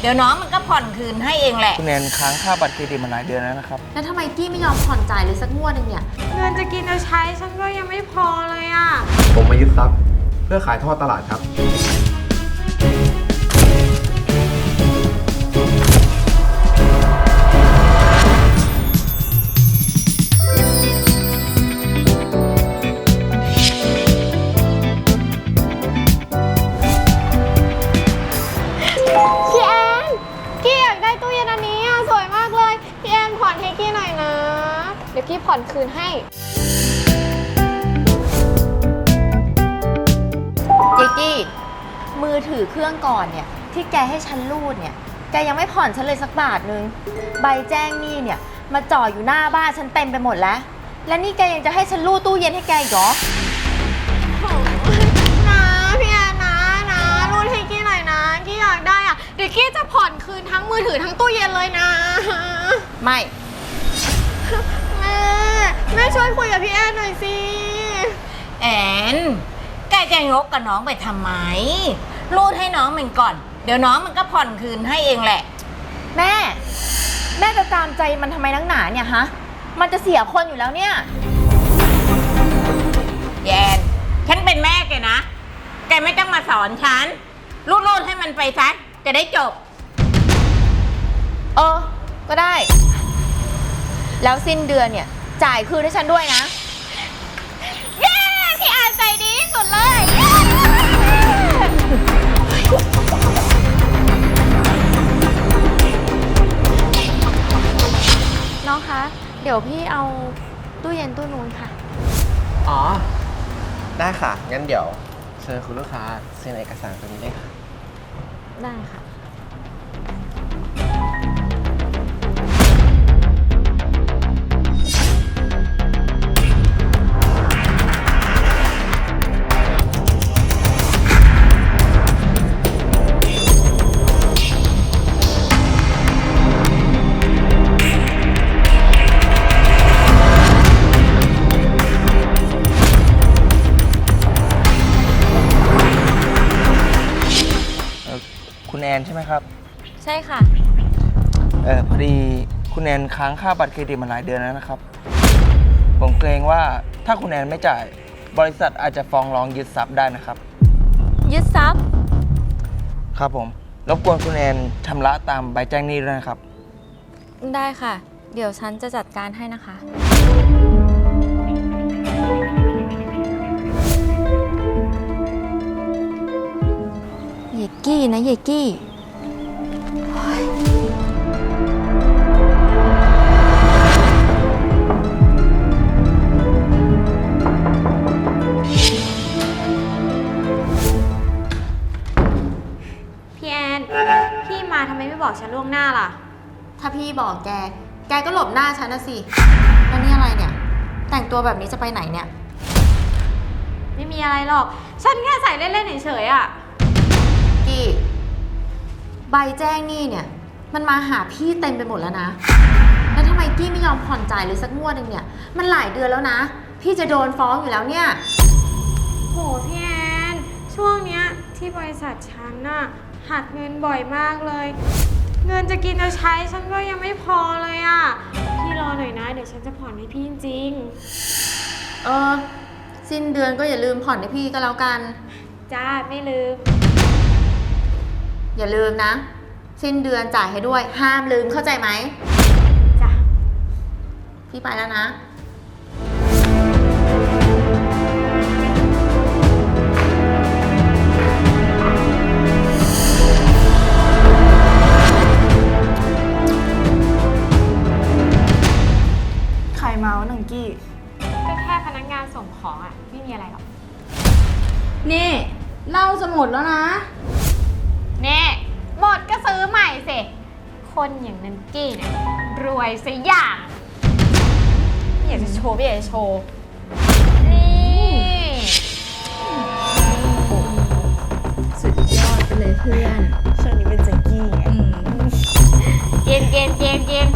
เดี๋ยวน้องมันก็ผ่อนคืนให้เองแหละ คุณแอนค้างค่าบัตรเครดิตมาหลายเดือนแล้วนะครับ แล้วทำไมกี้ไม่ยอมผ่อนจ่ายเลยสักงวดหนึงเนี่ย เงินจะกินจะใช้ฉันก็ยังไม่พอเลยอะ ผมมายึดทรัพย์ เพื่อขายทอดตลาดครับ รื่องก่อนเนี่ยที่แกให้ฉันรูดเนี่ย แกยังไม่ผ่อนฉันเลยสักบาทนึง ใบแจ้งหนี้เนี่ย มาจ่ออยู่หน้าบ้านฉันเต็มไปหมดแล้ว และนี่แกยังจะให้ฉันรูดตู้เย็นให้แกอีกเหรอ นะพี่แอนนะนะรุ่นให้กี้หน่อยนะกี้อยากได้อะเดี๋ยวกี้จะผ่อนคืนทั้งมือถือทั้งตู้เย็นเลยนะไม่ แม่แม่ช่วยคุยกับพี่แอนหน่อยสิ แอน แกจะงกกับน้องไปทำไม รูดให้น้องมันก่อน เดี๋ยวน้องมันก็ผ่อนคืนให้เองแหละ แม่ แม่จะตามใจมันทำไมนักหนาเนี่ยฮะ มันจะเสียคนอยู่แล้วเนี่ย แยนฉันเป็นแม่แกนะ แกไม่ต้องมาสอนฉัน รูดรูดให้มันไปซะจะได้จบ เออ ก็ได้ แล้วสิ้นเดือนเนี่ย จ่ายคืนให้ฉันด้วยนะ เย้พี่แอนใจดีที่สุดเลย น้องคะ เดี๋ยวพี่เอาตู้เย็นตู้นู้นค่ะ อ๋อ ได้ค่ะ งั้นเดี๋ยว เชิญคุณลูกค้าเซ็นเอกสารตัวนี้เลยค่ะ ได้ค่ะ นใช่ไหมครับ ใช่ค่ะ เออพอดีคุณแอนค้างค่าบัตรเครดิตมาหลายเดือนแล้วนะครับ ผมเกรงว่าถ้าคุณแอนไม่จ่ายบริษัทอาจจะฟ้องร้องยึดทรัพย์ได้นะครับ ยึดทรัพย์ ครับผมรบกวนคุณแอนชำระตามใบแจ้งหนี้ด้วยนะครับ ได้ค่ะ เดี๋ยวฉันจะจัดการให้นะคะ นะเยกี้พี่แอนพี่มาทำไมไม่บอกฉันล่วงหน้าล่ะ ถ้าพี่บอกแก แกก็หลบหน้าฉันนะสิ แล้วนี่อะไรเนี่ย แต่งตัวแบบนี้จะไปไหนเนี่ย ไม่มีอะไรหรอก ฉันแค่ใส่เล่นๆเฉยๆอะ กี้ ใบแจ้งหนี้เนี่ย มันมาหาพี่เต็มไปหมดแล้วนะ แล้วทำไมกี้ไม่ยอมผ่อนจ่ายเลยสักงวดหนึ่งเนี่ย มันหลายเดือนแล้วนะ พี่จะโดนฟ้องอยู่แล้วเนี่ย โหพี่แอนช่วงเนี้ยที่บริษัทฉันน่ะหักเงินบ่อยมากเลย เงินจะกินจะใช้ฉันก็ยังไม่พอเลยอะพี่รอหน่อยนะ เดี๋ยวฉันจะผ่อนให้พี่จริงเออ สิ้นเดือนก็อย่าลืมผ่อนให้พี่ก็แล้วกัน ๆจ้าไม่ลืม อย่าลืมนะ สิ้นเดือนจ่ายให้ด้วย ห้ามลืมเข้าใจไหม จ้ะ พี่ไปแล้วนะ ใครเมาส์หนังกี้ ก็แค่พนักงานส่งของอะ ไม่มีอะไรหรอก นี่เหล่าจะหมดแล้วนะ เน่หมดก็ซื้อใหม่สิคนอย่างนันกี้เนี่ยรวยซะอย่างไม่อยากจะโชว์ไม่อยากจะโชว์ นี่สุดยอดไปเลยเพื่อน ช่วงนี้เป็นแจ็กกี้ไงเกมเกมเกมเกม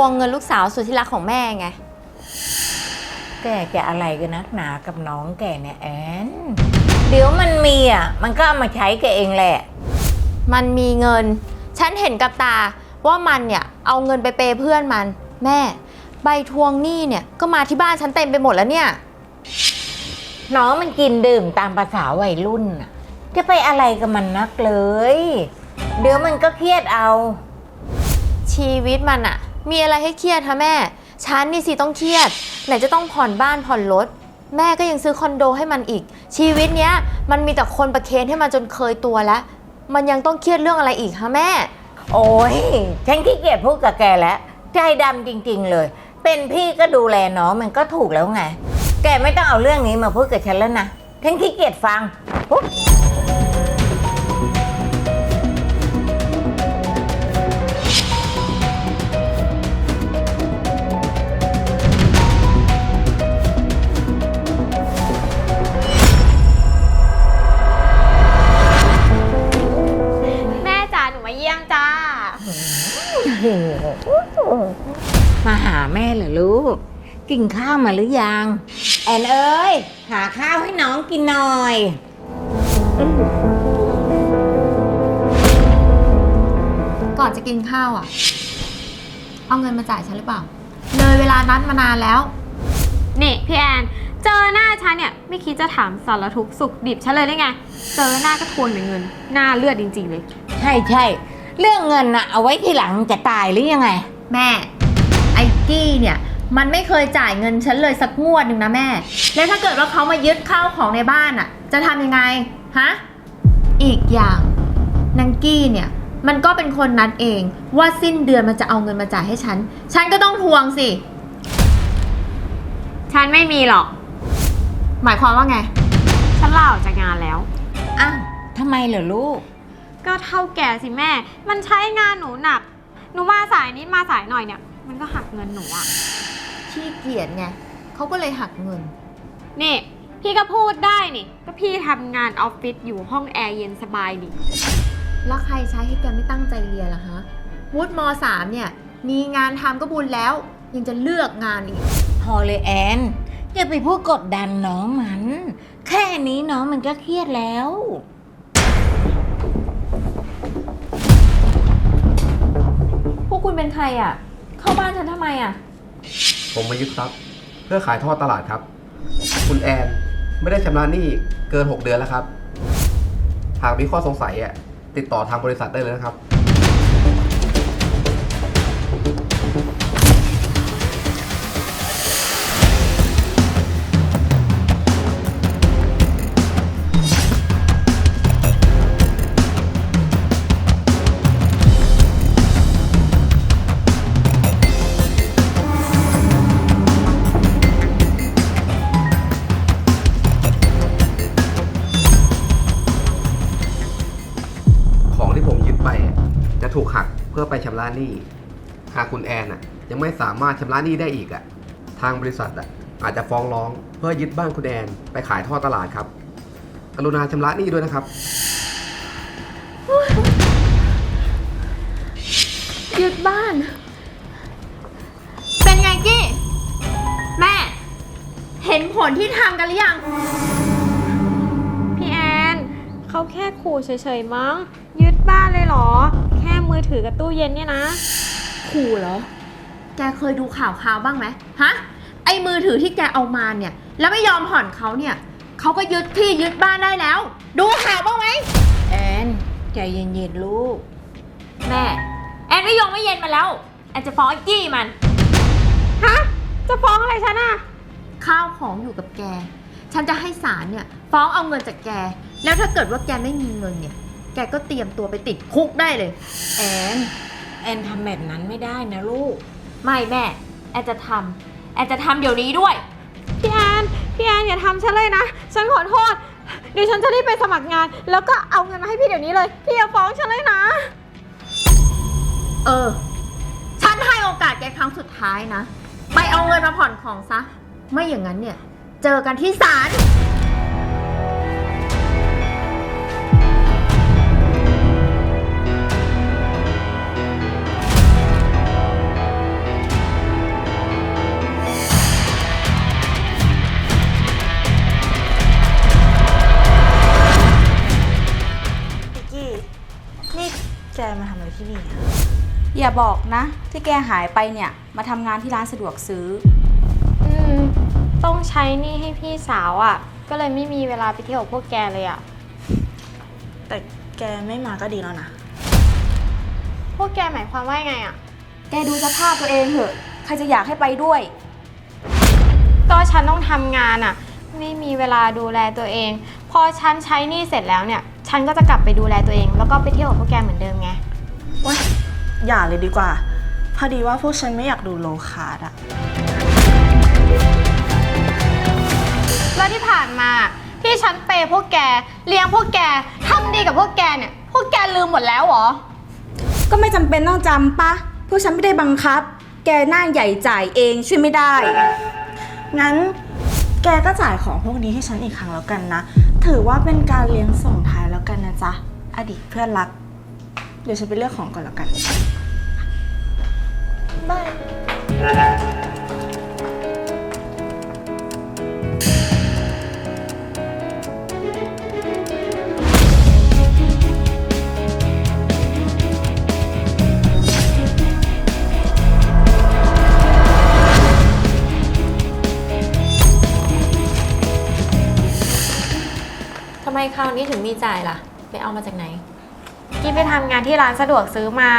วงเงินลูกสาวสุดที่รักของแม่ไง แกจะอะไรกันนักหนากับน้องแกเนี่ยแอน เดี๋ยวมันมีอะ มันก็เอามาใช้แกเองแหละ มันมีเงิน ฉันเห็นกับตาว่ามันเนี่ยเอาเงินไปเปย์เพื่อนมัน แม่ ใบทวงหนี้เนี่ยก็มาที่บ้านฉันเต็มไปหมดแล้วเนี่ย น้องมันกินดื่มตามภาษาวัยรุ่นน่ะ จะไปอะไรกับมันนักเลย เดี๋ยวมันก็เครียดเอา ชีวิตมันอะ มีอะไรให้เครียดคะแม่ ฉันนี่สิต้องเครียด ไหนจะต้องผ่อนบ้านผ่อนรถ แม่ก็ยังซื้อคอนโดให้มันอีก ชีวิตเนี้ย มันมีแต่คนประเคนให้มันจนเคยตัวแล้ว มันยังต้องเครียดเรื่องอะไรอีกคะแม่ โอ้ยฉันขี้เกียจพูดกับแกแล้ว ใจดำจริงๆเลย เป็นพี่ก็ดูแลน้องมันก็ถูกแล้วไง แกไม่ต้องเอาเรื่องนี้มาพูดกับฉันแล้วนะ ฉันขี้เกียจฟังปุ๊บ แม่เหรอลูก กินข้าวมาหรือยัง แอนเอ้ย หาข้าวให้น้องกินหน่อย ก่อนจะกินข้าวอะเอาเงินมาจ่ายฉันหรือเปล่า เลยเวลานัดมานานแล้ว นี่พี่แอน เจอหน้าฉันเนี่ยไม่คิดจะถามสารทุกข์สุขดิบฉันเลยได้ไง เจอหน้าก็ทวงแต่เงิน หน้าเลือดจริง ๆ เลย ใช่ใช่ เรื่องเงินน่ะเอาไว้ทีหลังจะตายหรือยังไง แม่ไอ้ กี้เนี่ยมันไม่เคยจ่ายเงินฉันเลยสักงวดหนึ่งนะแม่ แล้วถ้าเกิดว่าเขามายึดข้าวของในบ้านอะจะทำยังไงฮะอีกอย่างนางกี้เนี่ยมันก็เป็นคนนัดเองว่าสิ้นเดือนมันจะเอาเงินมาจ่ายให้ฉัน ฉันก็ต้องทวงสิ ฉันไม่มีหรอก หมายความว่าไง ฉันลาออกจากงานแล้ว อ้าวทำไมเหรอลูก ก็เท่าแก่สิแม่ มันใช้งานหนูหนัก หนูมาสายนิดมาสายหน่อยเนี่ย มันก็หักเงินหนูอะขี้เกียจไงเขาก็เลยหักเงิน นี่ พี่ก็พูดได้นี่ ก็พี่ทำงานออฟฟิศอยู่ห้องแอร์เย็นสบายดิแล้วใครใช้ให้แกไม่ตั้งใจเรียนล่ะฮะวุฒิมสามเนี่ย มีงานทำก็บุญแล้ว ยังจะเลือกงานอีก พอเลยแอนอย่าไปพูดกดดันน้องมัน แค่นี้น้องมันก็เครียดแล้ว พวกคุณเป็นใครอะ เข้าบ้านฉันทำไมอะ ผมมายึดทรัพย์เพื่อขายทอดตลาดครับ คุณแอนไม่ได้ชำระหนี้เกิน 6 เดือนแล้วครับ หากมีข้อสงสัยอะติดต่อทางบริษัทได้เลยนะครับ เพื่อไปชำระหนี้ หากคุณแอนอะยังไม่สามารถชำระหนี้ได้อีกอะ ทางบริษัทอะอาจจะฟ้องร้องเพื่อยึดบ้านคุณแอนไปขายท่อตลาดครับ กรุณาชำระหนี้ด้วยนะครับ ยึดบ้าน เป็นไงกี้ แม่ เห็นผลที่ทำกันหรือยัง พี่แอน เขาแค่ขู่เฉยๆมั้ง ยึดบ้านเลยเหรอแค่ มือถือกับตู้เย็นเนี่ยนะขู่เหรอ แกเคยดูข่าวข่าวบ้างไหมฮะ ไอ้มือถือที่แกเอามาเนี่ย แล้วไม่ยอมผ่อนเขาเนี่ย เขาก็ยึดที่ยึดบ้านได้แล้ว ดูข่าวบ้างไหม แอนใจเย็นๆลูก แม่ แอนไม่ยอมไม่เย็นมาแล้ว แอนจะฟ้องไอ้กี้มัน ฮะ จะฟ้องอะไรฉันอะข้าวของอยู่กับแก ฉันจะให้ศาลเนี่ย ฟ้องเอาเงินจากแก แล้วถ้าเกิดว่าแกไม่มีเงินเนี่ย แกก็เตรียมตัวไปติดคุกได้เลย แอน แอนทำแบบนั้นไม่ได้นะลูก ไม่แม่ แอนจะทำแอนจะทำเดี๋ยวนี้ด้วย พี่แอนพี่แอนอย่าทำฉันเลยนะ ฉันขอโทษเดี๋ยวฉันจะรีบไปสมัครงาน แล้วก็เอาเงินมาให้พี่เดี๋ยวนี้เลย พี่อย่าฟ้องฉันเลยนะ เออ ฉันให้โอกาสแกครั้งสุดท้ายนะ ไปเอาเงินมาผ่อนของซะ ไม่อย่างนั้นเนี่ย เจอกันที่ศาล ทำอะไรที่นี่อะอย่าบอกนะ ที่แกหายไปเนี่ยมาทำงานที่ร้านสะดวกซื้อ อืม ต้องใช้หนี่ให้พี่สาวอะ่ะ ก็เลยไม่มีเวลาไปเที่ยวกับพวกแกเลยอะ่ะ แต่แกไม่มาก็ดีแล้วนะ พวกแกหมายความว่ายังไงอะ่ะ แกดูสภาพตัวเองเถอะ ใครจะอยากให้ไปด้วย ก็ฉันต้องทำงานอะ่ะ ไม่มีเวลาดูแลตัวเอง พอฉันใช้หนี่เสร็จแล้วเนี่ย ฉันก็จะกลับไปดูแลตัวเอง แล้วก็ไปเที่ยวกับพวกแกเหมือนเดิมไง ว้ยอย่าเลยดีกว่า พอดีว่าพวกฉันไม่อยากดูโลคาร์ดอะแล้วที่ผ่านมาที่ฉันเปย์พวกแกเลี้ยงพวกแกทำดีกับพวกแกเนี่ย พวกแกลืมหมดแล้วเหรอ ก็ไม่จำเป็นต้องจำปะพวกฉันไม่ได้บังคับ แกหน้าใหญ่จ่ายเองช่วยไม่ได้ งั้นแกก็จ่ายของพวกนี้ให้ฉันอีกครั้งแล้วกันนะ ถือว่าเป็นการเลี้ยงส่งท้ายแล้วกันนะจ๊ะ อดีตเพื่อนรัก เดี๋ยวฉันไปเลือกของก่อนแล้วกันทำไมคราวนี้ถึงมีจ่ายล่ะ ไปเอามาจากไหน กี้ไปทำงานที่ร้านสะดวกซื้อมา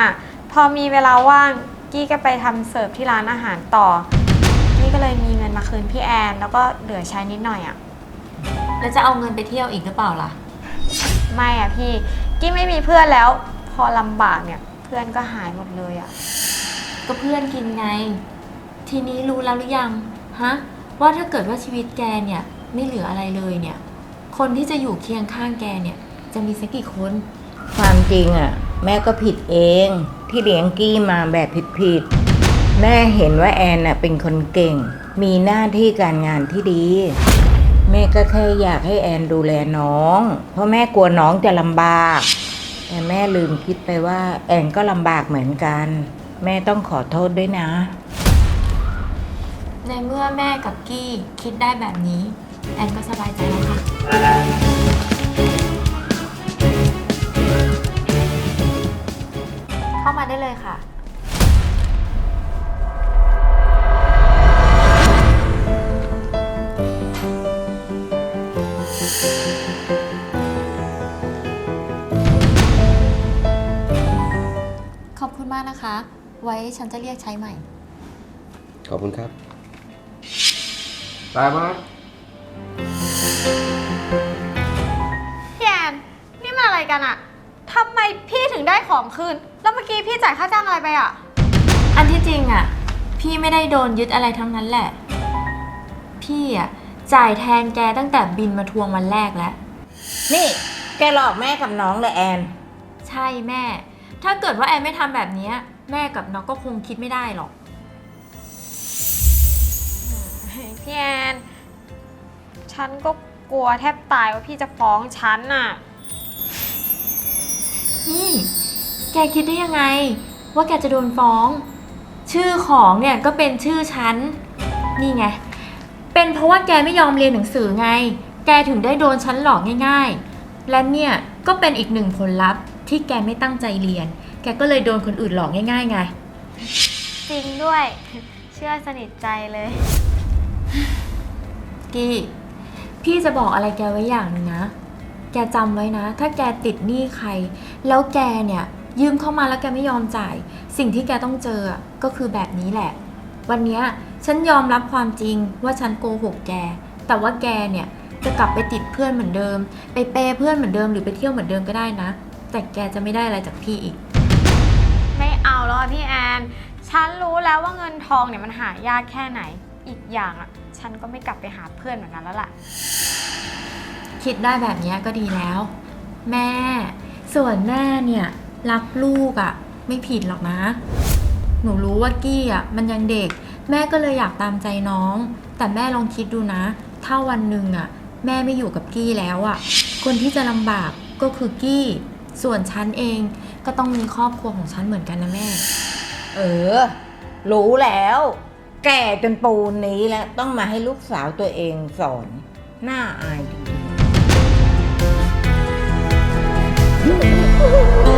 พอมีเวลาว่างกี้ก็ไปทำเสิร์ฟที่ร้านอาหารต่อ กี้ก็เลยมีเงินมาคืนพี่แอน แล้วก็เหลือใช้นิดหน่อยอะ่ะแล้วจะเอาเงินไปเที่ยวอีกหรือเปล่าล่ะ ไม่อะ่ะพี่ กี้ไม่มีเพื่อนแล้ว พอลำบากเนี่ย เพื่อนก็หายหมดเลยอะ่ะก็เพื่อนกินไง ทีนี้รู้แล้วหรือยังฮะว่าถ้าเกิดว่าชีวิตแกเนี่ยไม่เหลืออะไรเลยเนี่ย คนที่จะอยู่เคียงข้างแกเนี่ย จะมีสักกี่คน ความจริงอะ แม่ก็ผิดเองที่เลี้ยงกี้มาแบบผิดๆ แม่เห็นว่าแอนน่ะเป็นคนเก่ง มีหน้าที่การงานที่ดี แม่ก็แค่อยากให้แอนดูแลน้อง เพราะแม่กลัวน้องจะลำบาก แต่แม่ลืมคิดไปว่า แอนก็ลำบากเหมือนกัน แม่ต้องขอโทษด้วยนะ ในเมื่อแม่กับกี้คิดได้แบบนี้ แอนก็สบายใจแล้วค่ะ เข้ามาได้เลยค่ะ ขอบคุณมากนะคะ ไว้ฉันจะเรียกใช้ใหม่ ขอบคุณครับ ตายมาพี่แอนนี่มันอะไรกันอะทำไมพี่ถึงได้ของคืน แล้วเมื่อกี้พี่จ่ายค่าจ้างอะไรไปอะอันที่จริงอะ พี่ไม่ได้โดนยึดอะไรทั้งนั้นแหละ พี่อะจ่ายแทนแกตั้งแต่บินมาทวงวันแรกแล้ว นี่ แกหลอกแม่กับน้องเลยแอน ใช่แม่ ถ้าเกิดว่าแอนไม่ทำแบบเนี้ยแม่กับน้องก็คงคิดไม่ได้หรอก พี่แอน ฉันก็กลัวแทบตายว่าพี่จะฟ้องฉันน่ะ นี่ แกคิดได้ยังไง ว่าแกจะโดนฟ้อง ชื่อของเนี่ยก็เป็นชื่อฉัน นี่ไง เป็นเพราะว่าแกไม่ยอมเรียนหนังสือไง แกถึงได้โดนฉันหลอกง่าย ๆ และเนี่ยก็เป็นอีกหนึ่งผลลัพธ์ที่แกไม่ตั้งใจเรียน แกก็เลยโดนคนอื่นหลอกง่าย ๆ ไง จริงด้วย เชื่อสนิทใจเลย กี้ พี่จะบอกอะไรแกไว้อย่างหนึ่งนะ แกจำไว้นะ ถ้าแกติดหนี้ใคร แล้วแกเนี่ยยืมเข้ามาแล้วแกไม่ยอมจ่าย สิ่งที่แกต้องเจอก็คือแบบนี้แหละ วันนี้ฉันยอมรับความจริงว่าฉันโกหกแก แต่ว่าแกเนี่ยจะกลับไปติดเพื่อนเหมือนเดิม ไปเปย์เพื่อนเหมือนเดิมหรือไปเที่ยวเหมือนเดิมก็ได้นะ แต่แกจะไม่ได้อะไรจากพี่อีก ไม่เอาแล้วอะพี่แอน ฉันรู้แล้วว่าเงินทองเนี่ยมันหายากแค่ไหน อีกอย่างอะฉันก็ไม่กลับไปหาเพื่อนแบบนั้นแล้วล่ะ คิดได้แบบนี้ก็ดีแล้ว แม่ ส่วนแม่เนี่ยรักลูกอะ่ะ ไม่ผิดหรอกนะ หนูรู้ว่ากี้อะ่ะมันยังเด็ก แม่ก็เลยอยากตามใจน้อง แต่แม่ลองคิดดูนะ ถ้าวันหนึ่งอะแม่ไม่อยู่กับกี้แล้วอะคนที่จะลำบากก็คือกี้ ส่วนฉันเองก็ต้องมีครอบครัวของฉันเหมือนกันนะแม่ เออ รู้แล้ว แก่จนปูนนี้แล้ว ต้องมาให้ลูกสาวตัวเองสอนน้าอายจริง Oh,